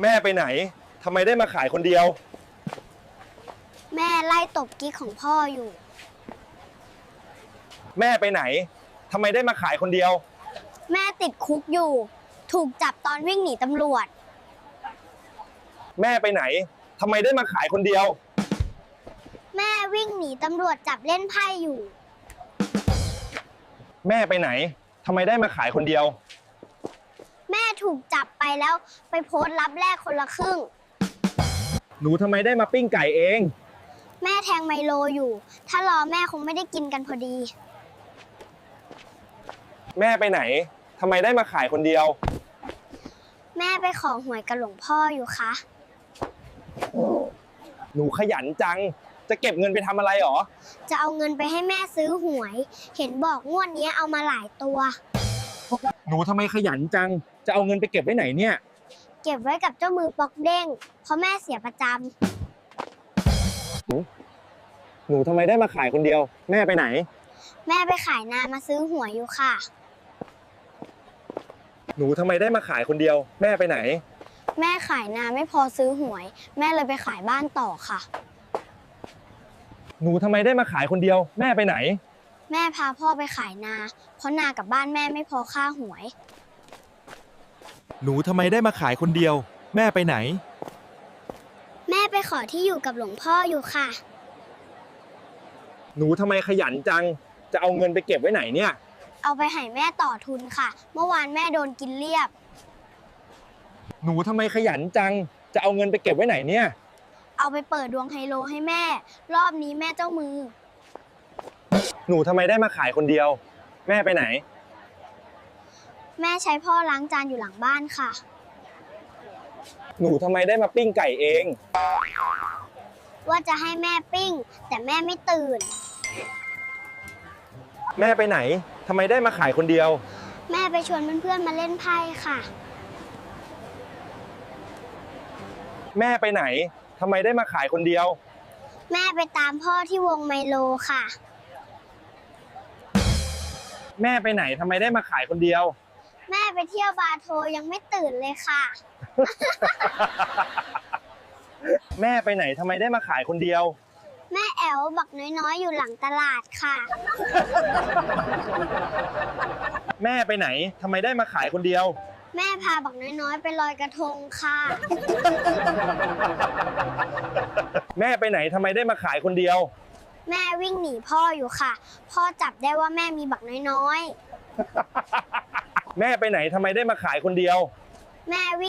แม่ไปไหนทำไมได้มาขายคนเดียว แม่ไล่ตบกิ๊กของพ่ออยู่ แม่ไปไหนทำไมได้มาขายคนเดียว แม่ติดคุกอยู่ ถูกจับตอนวิ่งหนีตำรวจ แม่ไปไหนทำไมได้มาขายคนเดียว แม่วิ่งหนีตำรวจจับเล่นไพ่อยู่ แม่ไปไหนทำไมได้มาขายคนเดียวแม่ ถูกจับไปแล้วไปโพสต์รับแลกคนละครึ่ง หนูทำไมได้มาปิ้งไก่เอง แม่แทงไมโลอยู่ ถ้ารอแม่คงไม่ได้กินกันพอดี แม่ไปไหนทำไมได้มาขายคนเดียว แม่ไปขอหวยกับหลวงพ่ออยู่คะ หนูขยันจัง จะเก็บเงินไปทำอะไรหรอ จะเอาเงินไปให้แม่ซื้อหวย เห็นบอกงวดนี้เอามาหลายตัว หนูทำไมขยันจัง จะเอาเงินไปเก็บไว้ไหนเนี่ย เก็บไว้กับเจ้ามือปอกเด้งเพราะแม่เสียประจหนูทำไมได้มาขายคนเดียว แม่ไปไหนำแม่ไปขายนามาซื้อหวยอยู่ค่ะ หนูทำไมได้มาขายคนเดียว แม่ไปไหน แม่ขายนาไม่พอซื้อหวย แม่เลยไปขายบ้านต่อค่ะ หนูทำไมได้มาขายคนเดียว แม่ไปไหน แม่พาพ่อไปขายนา เพราะนากับบ้านแม่ไม่พอค่าหวย หนูทำไมได้มาขายคนเดียว แม่ไปไหน แม่ไปขอที่อยู่กับหลวงพ่ออยู่ค่ะ หนูทำไมขยันจัง จะเอาเงินไปเก็บไว้ไหนเนี่ย เอาไปให้แม่ต่อทุนค่ะ เมื่อวานแม่โดนกินเรียบ หนูทำไมขยันจัง จะเอาเงินไปเก็บไว้ไหนเนี่ย เอาไปเปิดดวงไฮโลให้แม่ รอบนี้แม่เจ้ามือ หนูทำไมได้มาขายคนเดียว แม่ไปไหน แม่ใช้พ่อล้างจานอยู่หลังบ้านค่ะ หนูทำไมได้มาปิ้งไก่เอง ว่าจะให้แม่ปิ้ง แต่แม่ไม่ตื่น แม่ไปไหนทำไมได้มาขายคนเดียว แม่ไปชวนเพื่อนๆมาเล่นไพ่ค่ะ แม่ไปไหนทำไมได้มาขายคนเดียว แม่ไปตามพ่อที่วงไมโลค่ะ แม่ไปไหนทำไมได้มาขายคนเดียว แม่ไปเที่ยวบาโทยังไม่ตื่นเลยค่ะ แม่ไปไหนทำไมได้มาขายคนเดียว แม่แอลบักน้อยๆ อยู่หลังตลาดค่ะ แม่ไปไหนทำไมได้มาขายคนเดียว แม่พาบักน้อยๆ ไปลอยกระทงค่ะ แม่ไปไหนทำไมได้มาขายคนเดียว แม่วิ่งหนีพ่ออยู่ค่ะ พ่อจับได้ว่าแม่มีบักน้อยแม่ไปไหนทำไมได้มาขายคนเดียว ๆ แม่วิ่ง